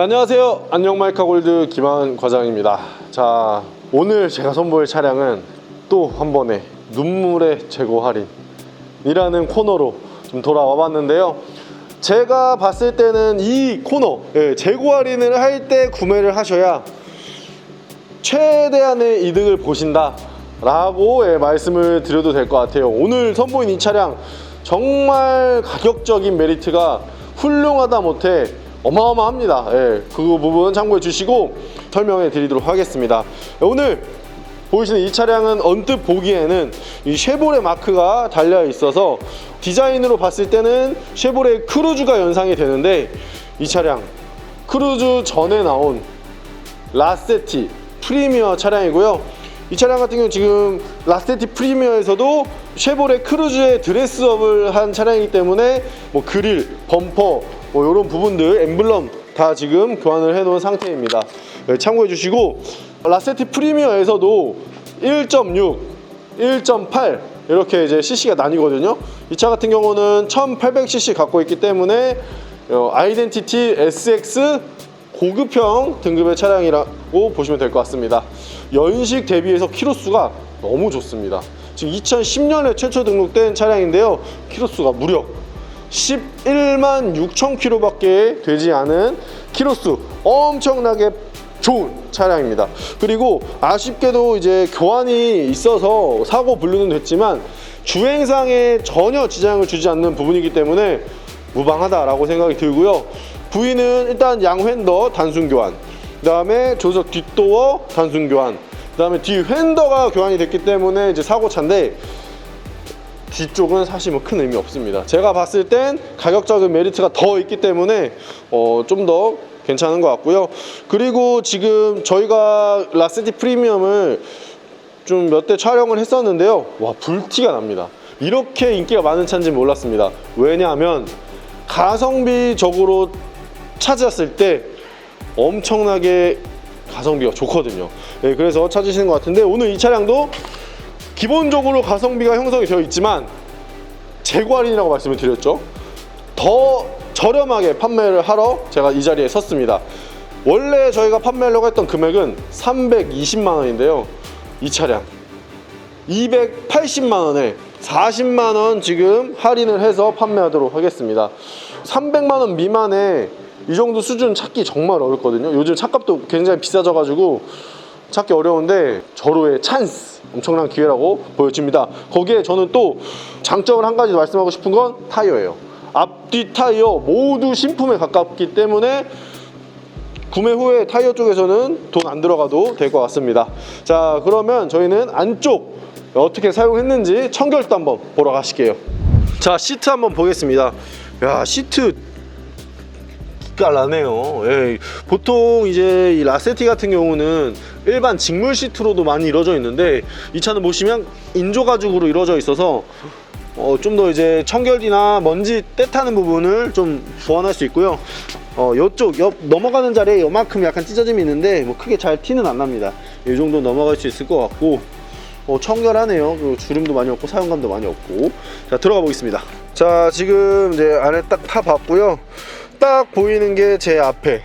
네, 안녕하세요. 안녕마이카 골드 김한 과장입니다. 자, 오늘 제가 선보일 차량은 또 한 번의 눈물의 재고 할인 이라는 코너로 좀 돌아와 봤는데요. 제가 봤을 때는 이 코너, 예, 재고 할인을 할 때 구매를 하셔야 최대한의 이득을 보신다 라고 예, 말씀을 드려도 될 것 같아요 오늘 선보인 이 차량 정말 가격적인 메리트가 훌륭하다 못해 어마어마합니다 예, 그 부분 참고해 주시고 설명해 드리도록 하겠습니다 오늘 보이시는 이 차량은 언뜻 보기에는 이 쉐보레 마크가 달려 있어서 디자인으로 봤을 때는 쉐보레 크루즈가 연상이 되는데 이 차량 크루즈 전에 나온 라세티 프리미어 차량이고요. 이 차량 같은 경우 지금 라세티 프리미어에서도 쉐보레 크루즈의 드레스업을 한 차량이기 때문에 뭐 그릴, 범퍼 뭐 이런 부분들 엠블럼 다 지금 교환을 해 놓은 상태입니다. 네, 참고해 주시고 라세티 프리미어에서도 1.6, 1.8 이렇게 이제 CC가 나뉘거든요. 이 차 같은 경우는 1800cc 갖고 있기 때문에 어, 아이덴티티 SX 고급형 등급의 차량이라고 보시면 될 것 같습니다. 연식 대비해서 키로수가 너무 좋습니다. 지금 2010년에 최초 등록된 차량인데요. 키로수가 무려 11만 6천 킬로밖에 되지 않은 키로수 엄청나게 좋은 차량입니다. 그리고 아쉽게도 이제 교환이 있어서 사고 분류는 됐지만 주행상에 전혀 지장을 주지 않는 부분이기 때문에 무방하다라고 생각이 들고요. 부위는 일단 양 휀더 단순 교환, 그 다음에 조석 뒷도어 단순 교환, 그 다음에 뒤 휀더가 교환이 됐기 때문에 이제 사고차인데 뒤쪽은 사실 뭐 큰 의미 없습니다. 제가 봤을 땐 가격적인 메리트가 더 있기 때문에 어, 좀 더 괜찮은 것 같고요. 그리고 지금 저희가 라세티 프리미엄을 좀 몇 대 촬영을 했었는데요. 와 불티가 납니다. 이렇게 인기가 많은 차인지 몰랐습니다. 왜냐하면 가성비적으로 찾았을 때 엄청나게 가성비가 좋거든요. 네, 그래서 찾으시는 것 같은데 오늘 이 차량도 기본적으로 가성비가 형성이 되어 있지만 재고 할인이라고 말씀을 드렸죠. 더 저렴하게 판매를 하러 제가 이 자리에 섰습니다. 원래 저희가 판매하려고 했던 금액은 320만 원인데요. 이 차량 280만 원에 40만 원 지금 할인을 해서 판매하도록 하겠습니다. 300만 원 미만에 이 정도 수준 찾기 정말 어렵거든요. 요즘 차값도 굉장히 비싸져 가지고 찾기 어려운데 저로의 찬스 엄청난 기회라고 보여집니다. 거기에 저는 또 장점을 한 가지 말씀하고 싶은 건 타이어예요. 앞뒤 타이어 모두 신품에 가깝기 때문에 구매 후에 타이어 쪽에서는 돈 안 들어가도 될 것 같습니다. 자 그러면 저희는 안쪽 어떻게 사용했는지 청결도 한번 보러 가실게요. 자 시트 한번 보겠습니다. 야 시트 깔라네요. 예, 보통 이제 이 라세티 같은 경우는 일반 직물 시트로도 많이 이루어져 있는데 이 차는 보시면 인조 가죽으로 이루어져 있어서 어, 좀 더 이제 청결이나 먼지 때 타는 부분을 좀 보완할 수 있고요. 어, 요쪽 옆 넘어가는 자리에 요만큼 약간 찢어짐이 있는데 뭐 크게 잘 티는 안 납니다. 이 정도 넘어갈 수 있을 것 같고 어, 청결하네요. 그리고 주름도 많이 없고 사용감도 많이 없고 자 들어가 보겠습니다. 자 지금 이제 안에 딱 타봤고요. 딱 보이는 게 제 앞에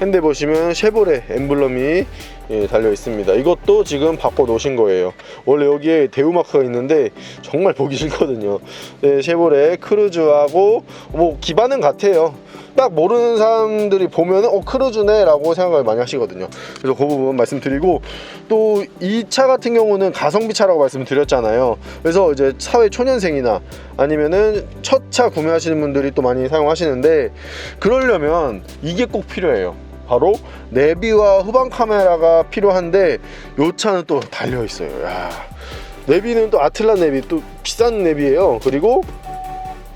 핸드 보시면 쉐보레 엠블럼이 예, 달려 있습니다. 이것도 지금 바꿔 놓으신 거예요. 원래 여기에 대우마크가 있는데 정말 보기 싫거든요. 네, 쉐보레 크루즈하고 뭐 기반은 같아요. 딱 모르는 사람들이 보면은 어 크루즈네라고 생각을 많이 하시거든요. 그래서 그 부분 말씀드리고 또 이 차 같은 경우는 가성비 차라고 말씀드렸잖아요. 그래서 이제 사회 초년생이나 아니면은 첫 차 구매하시는 분들이 또 많이 사용하시는데 그러려면 이게 꼭 필요해요. 바로 내비와 후방 카메라가 필요한데 요 차는 또 달려 있어요. 야. 내비는 또 아틀라 내비 또 비싼 내비예요. 그리고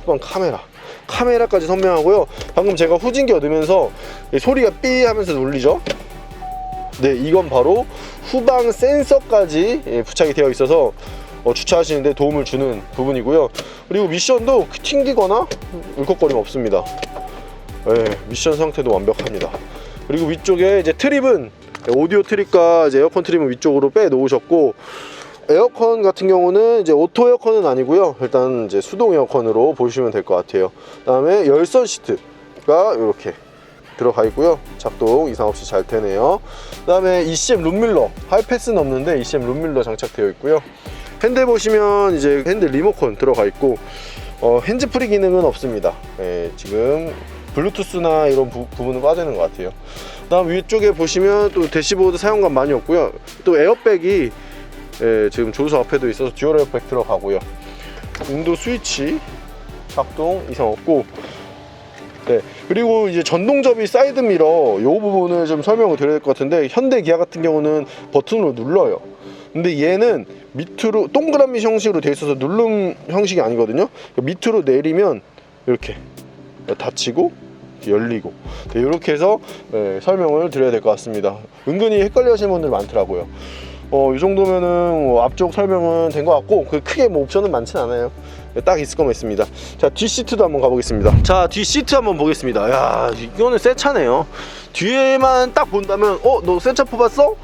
후방 카메라. 카메라까지 선명하고요. 방금 제가 후진기 얻으면서 이 소리가 삐 하면서 울리죠. 네, 이건 바로 후방 센서까지 예, 부착이 되어 있어서 어, 주차하시는데 도움을 주는 부분이고요. 그리고 미션도 튕기거나 울컥거림 없습니다. 예, 미션 상태도 완벽합니다. 그리고 위쪽에 이제 트립은 오디오 트립과 이제 에어컨 트립은 위쪽으로 빼 놓으셨고 에어컨 같은 경우는 이제 오토 에어컨은 아니고요. 일단 이제 수동 에어컨으로 보시면 될 것 같아요. 그 다음에 열선 시트가 이렇게 들어가 있고요. 작동 이상 없이 잘 되네요. 그 다음에 ECM 룸밀러 하이패스는 없는데 ECM 룸밀러 장착되어 있고요. 핸들 보시면 이제 핸들 리모컨 들어가 있고 어, 핸즈프리 기능은 없습니다. 예, 지금 블루투스나 이런 부, 부분은 빠지는 것 같아요. 그다음 위쪽에 보시면 또 대시보드 사용감 많이 없고요. 또 에어백이 예, 지금 조수 앞에도 있어서 듀얼 에어백 들어가고요. 온도 스위치 작동 이상 없고 네 그리고 이제 전동 접이 사이드 미러 이 부분을 좀 설명을 드려야 될 것 같은데 현대 기아 같은 경우는 버튼으로 눌러요. 근데 얘는 밑으로 동그라미 형식으로 돼 있어서 누름 형식이 아니거든요. 밑으로 내리면 이렇게 닫히고 열리고 네, 이렇게 해서 네, 설명을 드려야 될 것 같습니다. 은근히 헷갈려 하시는 분들 많더라고요. 어, 이 정도면은 뭐 앞쪽 설명은 된 것 같고 그 크게 뭐 옵션은 많진 않아요. 네, 딱 있을 거만 있습니다. 자, 뒤 시트도 한번 가보겠습니다. 자, 뒤 시트 한번 보겠습니다. 야, 이거는 새 차네요. 뒤에만 딱 본다면, 어, 너새차 뽑았어?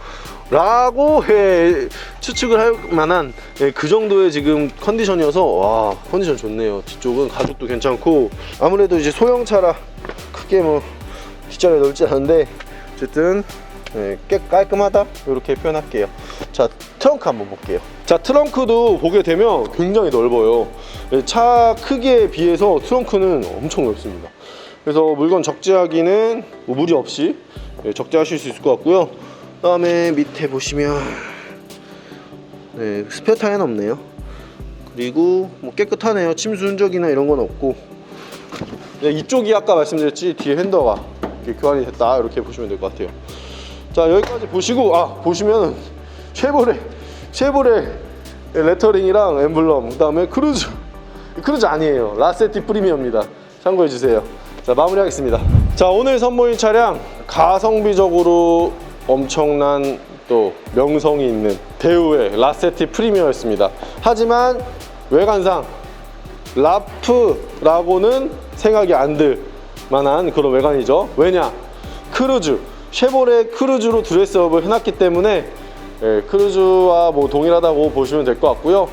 라고 예, 추측을 할 만한 예, 그 정도의 지금 컨디션이어서 와 컨디션 좋네요. 뒤쪽은 가죽도 괜찮고 아무래도 이제 소형차라 크게 뭐 뒷자리가 넓지 않은데 어쨌든 예, 꽤 깔끔하다. 이렇게 표현할게요. 자 트렁크 한번 볼게요. 자 트렁크도 보게 되면 굉장히 넓어요. 예, 차 크기에 비해서 트렁크는 엄청 넓습니다 그래서 물건 적재하기는 뭐 무리 없이 예, 적재하실 수 있을 것 같고요. 그 다음에 밑에 보시면 네, 스페어 타이어는 없네요. 그리고 뭐 깨끗하네요. 침수 흔적이나 이런 건 없고. 네, 이쪽이 아까 말씀드렸지 뒤에 핸더가 교환이 됐다. 이렇게 보시면 될 것 같아요. 자 여기까지 보시고 아 보시면 쉐보레 쉐보레 레터링이랑 엠블럼 그 다음에 크루즈. 크루즈 아니에요. 라세티 프리미엄입니다. 참고해 주세요 자 마무리하겠습니다 자 오늘 선보인 차량 가성비적으로 엄청난 또 명성이 있는 대우의 라세티 프리미엄이었습니다 하지만 외관상 라프라고는 생각이 안 들 만한 그런 외관이죠. 왜냐? 크루즈, 쉐보레 크루즈로 드레스업을 해놨기 때문에 예, 크루즈와 뭐 동일하다고 보시면 될 것 같고요.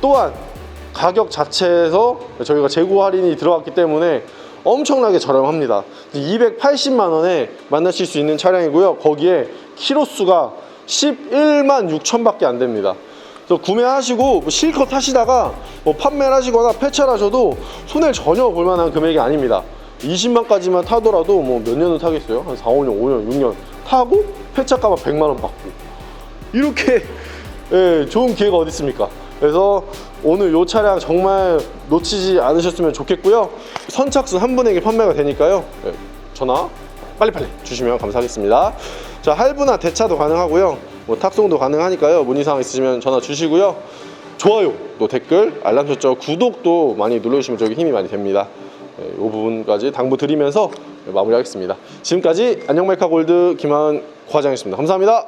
또한 가격 자체에서 저희가 재고 할인이 들어갔기 때문에 엄청나게 저렴합니다. 280만 원에 만나실 수 있는 차량이고요. 거기에 키로수가 11만 6천밖에 안 됩니다. 구매하시고 뭐 실컷 하시다가 뭐 판매를 하시거나 폐차를 하셔도 손해를 전혀 볼 만한 금액이 아닙니다. 20만까지만 타더라도 뭐 몇 년을 타겠어요? 한 4, 5년, 5년, 6년 타고 폐차가만 100만 원 받고 이렇게 예, 좋은 기회가 어디 있습니까? 그래서 오늘 이 차량 정말 놓치지 않으셨으면 좋겠고요. 선착순 한 분에게 판매가 되니까요. 예, 전화 빨리빨리 주시면 감사하겠습니다. 자 할부나 대차도 가능하고요. 뭐 탁송도 가능하니까요. 문의사항 있으시면 전화 주시고요. 좋아요, 또 댓글, 알람 설정, 구독도 많이 눌러주시면 저기 힘이 많이 됩니다. 이 부분까지 당부 드리면서 마무리하겠습니다. 지금까지 안녕 메카 골드 김하은 과장이었습니다. 감사합니다.